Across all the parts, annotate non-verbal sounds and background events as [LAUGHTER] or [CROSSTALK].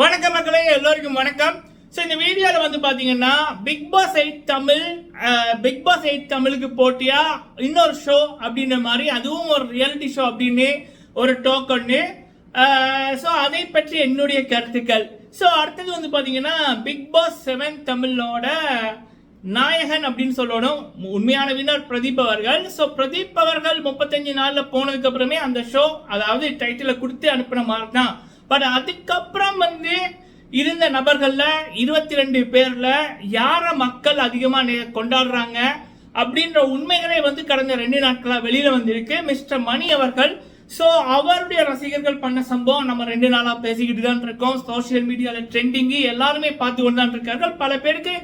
வணக்கம் மக்களே எல்லோருக்கும் வணக்கம். ஸோ இந்த வீடியோவில் வந்து பார்த்தீங்கன்னா Bigg Boss eight Tamil Bigg Boss eight தமிழுக்கு போட்டியா? இன்னொரு ஷோ அப்படின்ற மாதிரி அதுவும் ஒரு ரியாலிட்டி ஷோ அப்படின்னு ஒரு டோக்கன்னு ஸோ அதை பற்றி என்னுடைய கருத்துக்கள். ஸோ அடுத்தது வந்து பார்த்தீங்கன்னா பிக் பாஸ் செவன் தமிழோட நாயகன் அப்படின்னு சொல்லணும். உண்மையான வின்னர் பிரதீப் அவர்கள். ஸோ பிரதீப் அவர்கள் முப்பத்தஞ்சு நாளில் போனதுக்கு அப்புறமே அந்த ஷோ அதாவது டைட்டிலை கொடுத்து அனுப்பின மாதிரி தான் பட் அதுக்கப்புறம் வந்து இருந்த நபர்களில் இருபத்தி ரெண்டு பேரில் யாரை மக்கள் அதிகமாக கொண்டாடுறாங்க அப்படின்ற உண்மைகளே வந்து கடந்த ரெண்டு நாட்களாக வெளியில் வந்திருக்கு. மிஸ்டர் மணி அவர்கள். ஸோ அவருடைய ரசிகர்கள் பண்ண சம்பவம் நம்ம ரெண்டு நாளாக பேசிக்கிட்டு தான் இருக்கோம். சோஷியல் மீடியாவில் ட்ரெண்டிங்கு எல்லாருமே பார்த்து கொண்டு தான் இருக்கார்கள். பல பேருக்கு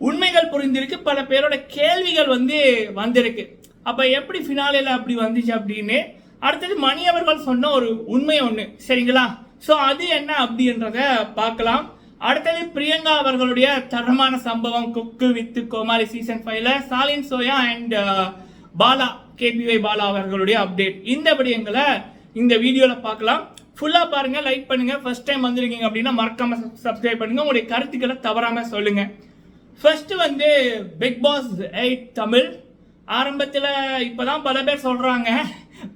உண்மைகள் புரிந்திருக்கு. பல பேரோட கேள்விகள் வந்து வந்திருக்கு. அப்போ எப்படி ஃபினாலேல அப்படி வந்துச்சு அப்படின்னு? அடுத்தது மணி அவர்கள் சொன்ன ஒரு உண்மை ஒன்று சரிங்களா? ஸோ அது என்ன அப்படின்றத பார்க்கலாம். அடுத்தது பிரியங்கா அவர்களுடைய தரமான சம்பவம் குக்கு வித்து கோமாளி சீசன் ஃபைவ்ல Shalin Zoya and uh, Bala KPY Bala அவர்களுடைய அப்டேட் இந்த விடயங்களை இந்த வீடியோவில் பார்க்கலாம். ஃபுல்லாக பாருங்க லைக் பண்ணுங்க. ஃபர்ஸ்ட் டைம் வந்திருக்கீங்க அப்படின்னா மறக்காம சப்ஸ்கிரைப் பண்ணுங்க. உங்களுடைய கருத்துக்களை தவறாம சொல்லுங்க. ஃபர்ஸ்ட் வந்து பிக் பாஸ் எயிட் தமிழ். ஆரம்பத்தில் இப்போதான் பல பேர் சொல்கிறாங்க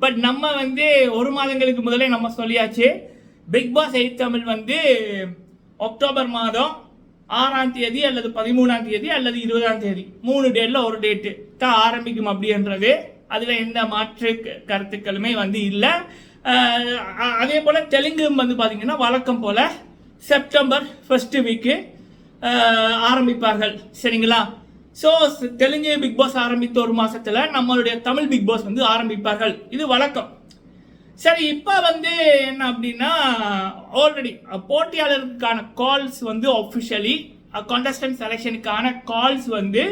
பட் [LAUGHS] நம்ம வந்து ஒரு மாதங்களுக்கு முதலே நம்ம சொல்லியாச்சு. பிக் பாஸ் எயிட் தமிழ் வந்து அக்டோபர் மாதம் ஆறாம் தேதி அல்லது பதிமூணாம் தேதி அல்லது இருபதாம் தேதி. மூணு டேட்டில் ஒரு டேட்டு தான் ஆரம்பிக்கும் அப்படின்றது. அதில் எந்த மாற்று க- கருத்துக்களுமே வந்து இல்லை. அதே போல் தெலுங்கு வந்து பார்த்திங்கன்னா வழக்கம் போல் செப்டம்பர் ஃபஸ்ட்டு வீக்கு ஆரம்பிப்பார்கள். சரிங்களா? ஸோ தெலுங்கு பிக் பாஸ் ஆரம்பித்த ஒரு மாதத்தில் நம்மளுடைய தமிழ் பிக் பாஸ் வந்து ஆரம்பிப்பார்கள். இது வழக்கம். சரி இப்போ வந்து என்ன அப்படின்னா ஆல்ரெடி போட்டியாளருக்கான கால்ஸ் வந்து ஒஃபிஷியலி கான்டெஸ்டன்ட் செலெக்ஷனுக்கான கால்ஸ் வந்து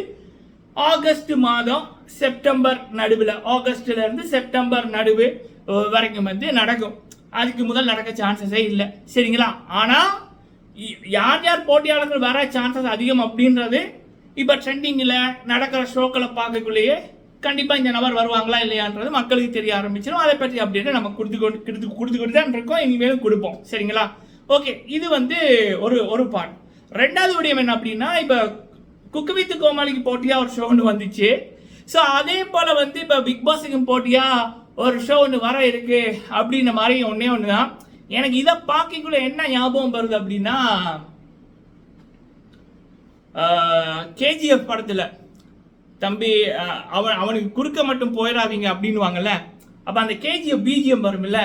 ஆகஸ்ட் மாதம் செப்டம்பர் நடுவில் ஆகஸ்ட்லேருந்து செப்டம்பர் நடுவு வரைக்கும் வந்து நடக்கும். அதுக்கு முதல் நடக்க சான்சஸே இல்லை. சரிங்களா? ஆனால் யார் யார் போட்டியாளர்கள் வர சான்சஸ் அதிகம் அப்படின்றது இப்போ ட்ரெண்டிங்கில் நடக்கிற ஷோக்களை பார்க்கக்குள்ளேயே கண்டிப்பாக இந்த நபர் வருவாங்களா இல்லையான்றது மக்களுக்கு தெரிய ஆரம்பிச்சிடும் அதை பற்றி அப்டேட்டை நம்ம கொடுத்து கொண்டு கொடுத்து கொடுத்துக்கிட்டு தான் இருக்கோம். இனிமேலும் கொடுப்போம். சரிங்களா? ஓகே இது வந்து ஒரு ஒரு பாட் ரெண்டாவது விடயம் என்ன அப்படின்னா இப்போ குக்கு வித் கோமாளிக்கு போட்டியா ஒரு ஷோ ஒன்று வந்துச்சு. ஸோ அதே போல் வந்து இப்போ பிக் பாஸுக்கு போட்டியா ஒரு ஷோ ஒன்று வர இருக்கு அப்படின்ற மாதிரி ஒன்றே ஒன்று தான் எனக்கு இதை பார்க்கக்குள்ள என்ன ஞாபகம் வருது அப்படின்னா கேஜிஎஃப் படத்தில் தம்பி அவன் அவனுக்கு குறுக்க மட்டும் போயிடாதீங்க அப்படின்னுவாங்கல்ல? அப்போ அந்த கேஜிஎஃப் பிஜிஎம் வரும்ல?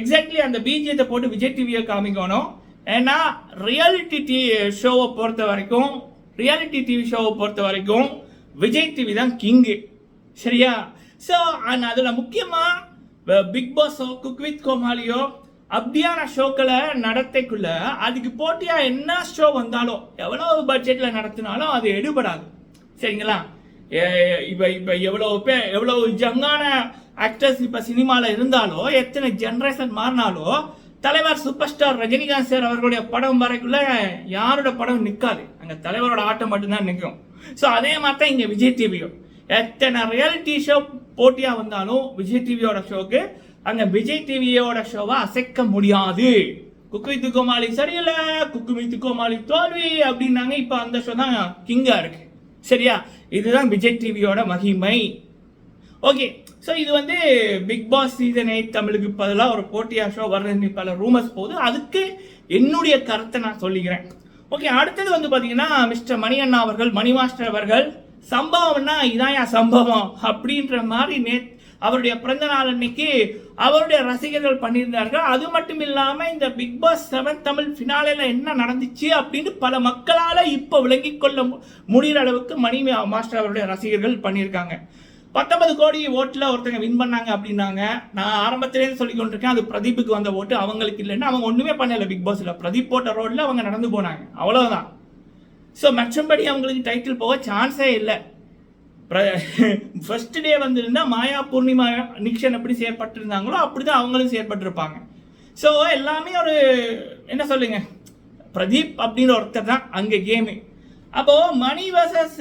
எக்ஸாக்ட்லி அந்த பிஜிஎத்தை போட்டு விஜய் டிவியை காமிக்கணும். ஏன்னா ரியாலிட்டி டி ஷோவை பொறுத்த வரைக்கும் ரியாலிட்டி டிவி ஷோவை பொறுத்த வரைக்கும் விஜய் டிவி தான் கிங்கு சரியா? ஸோ அதில் முக்கியமாக பிக் பாஸோ குக் வித் கோமாலியோ அப்படியான ஷோக்களை நடத்தைக்குள்ள அதுக்கு போட்டியாக என்ன ஷோ வந்தாலும் எவ்வளோ பட்ஜெட்டில் நடத்தினாலும் அது எடுபடாது. சரிங்களா? இப்போ இப்போ எவ்வளோ பேர் எவ்வளோ ஜங்கான ஆக்டர்ஸ் இப்போ சினிமாவில் இருந்தாலோ எத்தனை ஜென்ரேஷன் மாறினாலோ தலைவர் சூப்பர் ஸ்டார் ரஜினிகாந்த் சார் அவர்களுடைய படம் வரைக்குள்ள யாரோட படம் நிற்காது அங்கே தலைவரோட ஆட்டம் மட்டும்தான் நிற்கும். ஸோ அதே மாதிரி தான் இங்கே விஜய் டிவியும் எத்தனை ரியாலிட்டி ஷோ போட்டியாக வந்தாலும் விஜய் டிவியோட ஷோக்கு அந்த விஜய் டிவியோட ஷோவை அசைக்க முடியாது. குக்கு வித்து கோமாளி சரியில்லை குக்கு வித்து கோமாளி தோல்வி அப்படின்னாங்க. இப்போ அந்த ஷோ தான் கிங்காக இருக்குது சரியா? இதுதான் விஜய் டிவியோட மகிமை. ஓகே ஸோ இது வந்து பிக் பாஸ் சீசன் எயிட் தமிழுக்கு பதிலாக ஒரு போட்டியா ஷோ வர்றதுன்னு பல ரூமர்ஸ் போகுது. அதுக்கு என்னுடைய கருத்தை நான் சொல்லிக்கிறேன். ஓகே அடுத்தது வந்து பார்த்தீங்கன்னா மிஸ்டர் மணி அண்ணா அவர்கள் மணி மாஸ்டர் அவர்கள் சம்பவம்னா இதான் என் சம்பவம் அப்படின்ற மாதிரி நேற்று அவருடைய பிறந்த நாள் அன்னைக்கு அவருடைய ரசிகர்கள் பண்ணியிருந்தார்கள். அது மட்டும் இல்லாமல் இந்த பிக் பாஸ் செவன் தமிழ் ஃபினாலேல என்ன நடந்துச்சு அப்படின்னு பல மக்களால் இப்போ விளங்கி கொள்ள மு- முடிகிற அளவுக்கு மணி மாஸ்டர் அவருடைய ரசிகர்கள் பண்ணியிருக்காங்க. பத்தொன்பது கோடி ஓட்டில் ஒருத்தங்க வின் பண்ணாங்க அப்படின்னாங்க. நான் ஆரம்பத்திலேயே சொல்லி கொண்டிருக்கேன் அது பிரதீப்புக்கு வந்த ஓட்டு அவங்களுக்கு இல்லைன்னா. அவங்க ஒன்றுமே பண்ணலை பிக் பாஸில் பிரதீப் போட்ட ரோட்டில் அவங்க நடந்து போனாங்க. அவ்வளோதான் ஸோ மற்றபடி அவங்களுக்கு டைட்டில் போக சான்ஸே இல்லை. ஃபர்ஸ்ட் டே [LAUGHS] வந்திருந்தா மாயா பூர்ணிமா நிக்ஷன் எப்படி செயற்பட்டிருந்தாங்களோ அப்படிதான் அவங்களும் செயற்பட்டிருப்பாங்க. ஸோ எல்லாமே ஒரு என்ன சொல்லுங்க? பிரதீப் அப்படின்ற ஒருத்தர் தான் அங்கே கேமு அப்போ மணி வர்சஸ்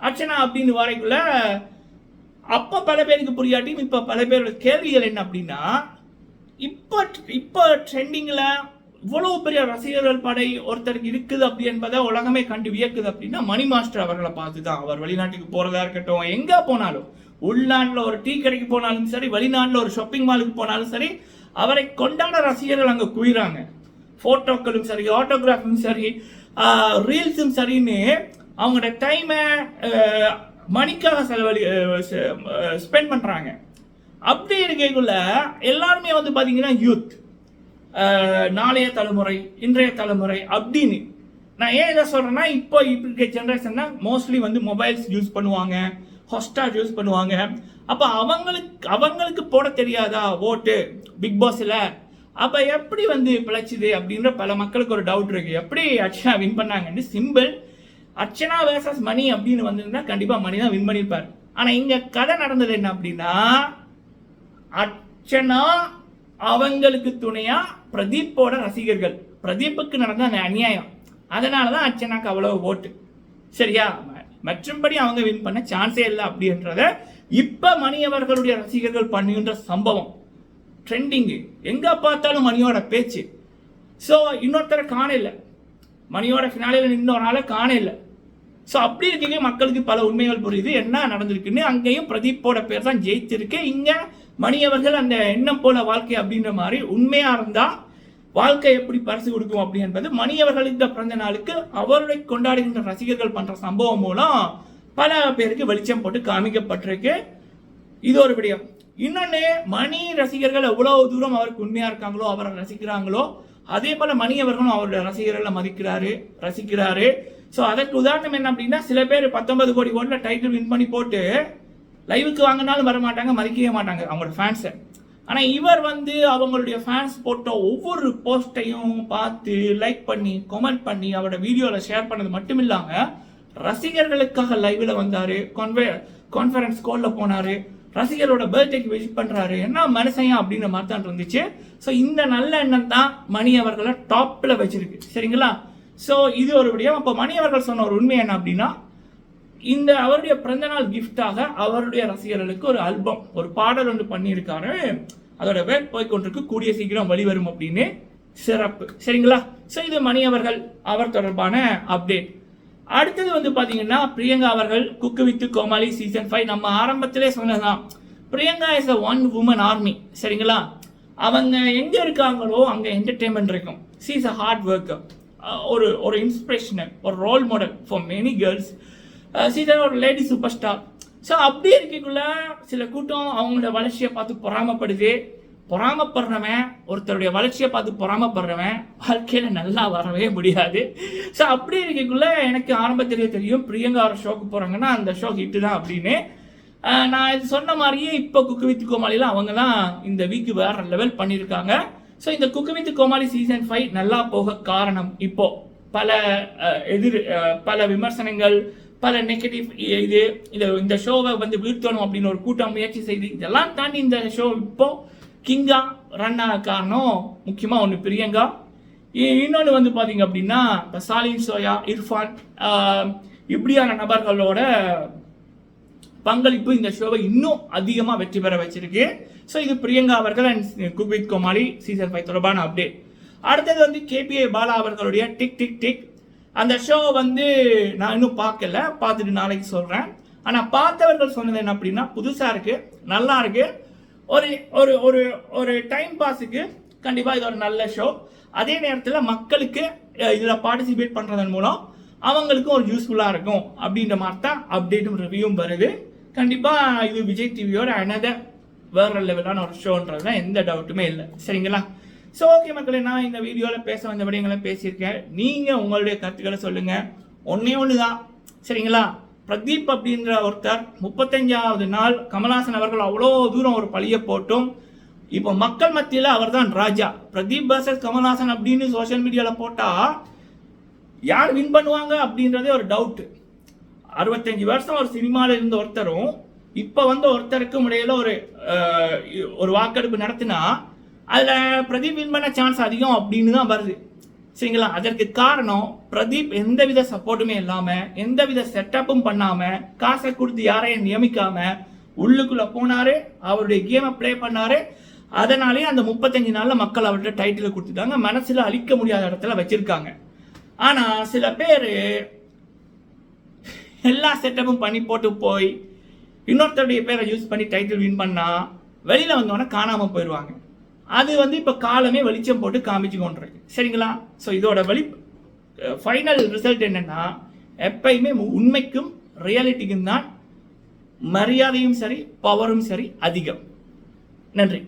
அர்ச்சனா அப்படின்னு வரைக்குள்ள அப்போ பல பேருக்கு புரியாட்டியும் இப்போ பல பேரோட கேள்விகள் என்ன அப்படின்னா இப்போ இப்போ ட்ரெண்டிங்கில் இவ்வளவு பெரிய ரசிகர்கள் படை ஒருத்தருக்கு இருக்குது அப்படி என்பதை உலகமே கண்டு வியக்குது அப்படின்னா மணி மாஸ்டர் அவர்களை பார்த்து தான் அவர் வெளிநாட்டுக்கு போறதா இருக்கட்டும் எங்க போனாலும். உள்நாட்டில் ஒரு டீ கடைக்கு போனாலும் சரி வெளிநாட்டில் ஒரு ஷாப்பிங் மாலுக்கு போனாலும் சரி அவரை கொண்டாட ரசிகர்கள் அங்கே குயிறாங்க. ஃபோட்டோக்களும் சரி ஆட்டோகிராஃபும் சரி ரீல்ஸும் சரின்னு அவங்களோட டைமை மணிக்காக செலவழி ஸ்பெண்ட் பண்ணுறாங்க அப்படி இருக்கைக்குள்ள எல்லாருமே வந்து பார்த்தீங்கன்னா யூத் நாளைய தலைமுறை இன்றைய தலைமுறை அப்படின்னு. நான் ஏன் இதை சொல்கிறேன்னா இப்போ இப்போ இருக்க ஜென்ரேஷன்னா மோஸ்ட்லி வந்து மொபைல்ஸ் யூஸ் பண்ணுவாங்க ஹாட்ஸ்டார் யூஸ் பண்ணுவாங்க. அப்போ அவங்களுக்கு அவங்களுக்கு போட தெரியாதா ஓட்டு பிக் பாஸில் அப்போ எப்படி வந்து பிழைச்சிது அப்படின்ற பல மக்களுக்கு ஒரு டவுட் இருக்குது எப்படி அர்ச்சனா வின் பண்ணாங்கன்னு சிம்பிள் அர்ச்சனா வேர்சஸ் மணி அப்படின்னு வந்திருந்தா கண்டிப்பாக மணி தான் வின் பண்ணியிருப்பார் ஆனால் இங்கே கதை நடந்தது என்ன அப்படின்னா அர்ச்சனா அவங்களுக்கு துணையாக பிரதீப்போட ரசிகர்கள். பிரதீப்புக்கு நடந்த அந்த அநியாயம். அதனால தான் அர்ச்சனாக்கு அவ்வளவு ஓட்டு. சரியா? ம- மற்றும்படி அவங்க வின் பண்ண சான்ஸே இல்லை அப்படின்றத இப்போ மணி அவர்களுடைய ரசிகர்கள் பண்ணுகின்ற சம்பவம். ட்ரெண்டிங்கு எங்கே பார்த்தாலும் மணியோட பேச்சு. ஸோ இன்னொருத்தரை காணல மணியோட ஃபினாலியில் இன்னொரு ஆளை காணல ஸோ அப்படி இருக்கீங்க மக்களுக்கு பல உண்மைகள் புரியுது. என்ன நடந்திருக்குன்னு அங்கேயும் பிரதீப்போட பேர் தான் ஜெயிச்சிருக்கு இங்கே மணி அவர்கள் அந்த எண்ணம் போல வாழ்க்கை அப்படின்ற மாதிரி உண்மையா இருந்தா வாழ்க்கை எப்படி பரிசு கொடுக்கும் அப்படி என்பது மணி இந்த பிறந்த நாளுக்கு அவருடைய கொண்டாடுகின்ற ரசிகர்கள் பண்ற சம்பவம் மூலம் பல பேருக்கு வெளிச்சம் போட்டு காமிக்கப்பட்டிருக்கு. இது ஒரு விடயம். இன்னொன்னு மணி ரசிகர்கள் எவ்வளவு தூரம் அவருக்கு உண்மையா இருக்காங்களோ அவரை ரசிக்கிறாங்களோ அதே போல மணி அவர்களும் அவருடைய ரசிகர்களை மதிக்கிறாரு ரசிக்கிறாரு. ஸோ அதற்கு உதாரணம் என்ன அப்படின்னா சில பேர் பத்தொன்பது கோடி ஓட்டில் டைட்டில் வின் பண்ணி போட்டு லைவுக்கு வாங்கினாலும் வர மாட்டாங்க மதிக்கவே மாட்டாங்க அவங்களோட ஃபேன்ஸை ஆனால் இவர் வந்து அவங்களுடைய ஃபேன்ஸ் போட்ட ஒவ்வொரு போஸ்ட்டையும் பார்த்து லைக் பண்ணி கமெண்ட் பண்ணி அவரோட வீடியோவில் ஷேர் பண்ணது மட்டும் இல்லாமல் ரசிகர்களுக்காக லைவில் வந்தார் கான்வே கான்ஃபரன்ஸ் கால்ல போனார் ரசிகரோட பர்த்டேக்கு விசிட் பண்ணுறாரு என்ன மனுஷன் அப்படின்ற மாதிரி தான் இருந்துச்சு. ஸோ இந்த நல்ல எண்ணம் தான் மணி அவர்களை டாப்பில் வச்சிருக்கு. சரிங்களா? ஸோ இது ஒரு விடயம். அப்போ மணி அவர்கள் சொன்ன ஒரு உண்மை என்ன அப்படின்னா இந்த அவருடைய பிறந்தநாள் கிஃப்டாக அவருடைய ரசிகர்களுக்கு ஒரு ஆல்பம் ஒரு பாடல் ஒன்று பண்ணியிருக்காரு. அதோட வேக் போய்கொண்டிருக்கு. கூடிய சீக்கிரம் வெளிவரும் அப்படின்னு சிறப்பு. சரிங்களா? ஸோ இது மணி அவர்கள் அவர் தொடர்பான அப்டேட் அடுத்தது வந்து பார்த்தீங்கன்னா பிரியங்கா அவர்கள் cook with Comali season five நம்ம ஆரம்பத்திலே சொன்னதுதான். Priyanka is a one woman army சரிங்களா? அவங்க எங்கே இருக்காங்களோ அங்கே என்டர்டைன்மெண்ட் இருக்கும். சீஸ் அ ஹார்ட் ஒர்க்கர் ஒரு ஒரு இன்ஸ்பிரேஷனல் ஒரு role model for many girls Seetha ஒரு லேடி சூப்பர் ஸ்டார் ஸோ அப்படி இருக்கக்குள்ள சில கூட்டம் அவங்களோட வளர்ச்சியை பார்த்து பொறாமப்படுது. பொறாமப்படுறவன் ஒருத்தருடைய வளர்ச்சியை பார்த்து பொறாமப்படுறவன் வாழ்க்கையில் நல்லா வரவே முடியாது. ஸோ அப்படி இருக்கக்குள்ள எனக்கு ஆரம்பத்திலேயே தெரியும் பிரியங்கா ஒரு ஷோக்கு போகிறாங்கன்னா அந்த ஷோ ஹிட்டு தான் அப்படின்னு. நான் இது சொன்ன மாதிரியே இப்போ குக்கு வித் கோமாளியில் அவங்க தான் இந்த வீக்கு வேற லெவல் பண்ணியிருக்காங்க. ஸோ இந்த cook with Comali season five நல்லா போக காரணம் இப்போ. பல எதிர் பல விமர்சனங்கள் பல நெகட்டிவ் இது இந்த இந்த ஷோவை வந்து வீழ்த்தணும் அப்படின்னு ஒரு கூட்டம் முயற்சி செய்து இதெல்லாம் தாண்டி இந்த ஷோ இப்போ கிங்கா ரன் ஆக காரணம் முக்கியமாக ஒன்று பிரியங்கா. இ- இன்னொன்று வந்து பார்த்தீங்க அப்படின்னா இப்போ சாலின் சோயா இர்ஃபான் இப்படியான நபர்களோட பங்களிப்பு இந்த ஷோவை இன்னும் அதிகமாக வெற்றி பெற வச்சிருக்கு. ஸோ இது பிரியங்கா அவர்கள் அண்ட் குக் குமாரி கோமாளி சீசன் ஃபைவ் தொடர்பான அப்டேட் அடுத்தது வந்து கேபிஏ பாலா அவர்களுடைய டிக் டிக் டிக் அந்த ஷோ வந்து நான் இன்னும் பார்க்கல. பார்த்துட்டு நாளைக்கு சொல்கிறேன் ஆனால் பார்த்தவர்கள் சொன்னது என்ன அப்படின்னா புதுசாக இருக்குது நல்லா இருக்குது ஒரு ஒரு ஒரு ஒரு டைம் பாஸுக்கு கண்டிப்பாக இது ஒரு நல்ல ஷோ அதே நேரத்தில் மக்களுக்கு இதில் பார்ட்டிசிபேட் பண்ணுறதன் மூலம் அவங்களுக்கும் ஒரு யூஸ்ஃபுல்லாக இருக்கும். அப்படின்ற மாதிரி தான் அப்டேட்டும் ரிவ்யூவும் வருது. கண்டிப்பாக இது விஜய் டிவியோட அனதர் வேற லெவலான ஒரு ஷோன்றதுல எந்த டவுட்டுமே இல்லை. சரிங்களா? ஸோ ஓகே மக்களே நான் இந்த வீடியோவில் பேச வந்த விடயங்களை பேசியிருக்கேன். நீங்கள் உங்களுடைய கருத்துக்களை சொல்லுங்கள் ஒன்றே ஒன்று தான் சரிங்களா? பிரதீப் அப்படின்ற ஒருத்தர் முப்பத்தஞ்சாவது நாள் கமல்ஹாசன் அவர்கள் அவ்வளோ தூரம் ஒரு பழியை போட்டும். இப்போ மக்கள் மத்தியில் அவர்தான் ராஜா. பிரதீப் பர்சஸ் கமல்ஹாசன் அப்படின்னு சோஷியல் மீடியாவில் போட்டால் யார் வின் பண்ணுவாங்க அப்படின்றதே ஒரு டவுட்டு அறுபத்தஞ்சு வருஷம் ஒரு சினிமாவில் இருந்த ஒருத்தரும் இப்போ வந்து ஒருத்தருக்கும் இடையில ஒரு ஒரு வாக்கெடுப்பு நடத்தினா அதில் பிரதீப் வின் பண்ண சான்ஸ் அதிகம் அப்படின்னு தான் வருது. சரிங்களா? அதற்கு காரணம் பிரதீப் எந்தவித சப்போர்ட்டுமே இல்லாமல் எந்தவித செட்டப்பும் பண்ணாமல் காசை கொடுத்து யாரையும் நியமிக்காமல் உள்ளுக்குள்ளே போனார் அவருடைய கேமை ப்ளே பண்ணார். அதனாலே அந்த முப்பத்தஞ்சு நாளில் மக்கள் அவர்கிட்ட டைட்டில் கொடுத்துட்டாங்க. மனசில் அழிக்க முடியாத இடத்துல வச்சுருக்காங்க. ஆனால் சில பேர் எல்லா செட்டப்பும் பண்ணி போட்டு போய் இன்னொருத்தருடைய பேரை யூஸ் பண்ணி டைட்டில் வின் பண்ணால் வெளியில் வந்தோடனே காணாமல் போயிடுவாங்க அது வந்து இப்போ காலமே வெளிச்சம் போட்டு காமிச்சு கொண்டிருக்கு. சரிங்களா? ஸோ இதோட வெளி ஃபைனல் ரிசல்ட் என்னன்னா எப்பயுமே உண்மைக்கும் ரியாலிட்டிக்கும் தான் மரியாதையும் சரி பவரும் சரி அதிகம். நன்றி.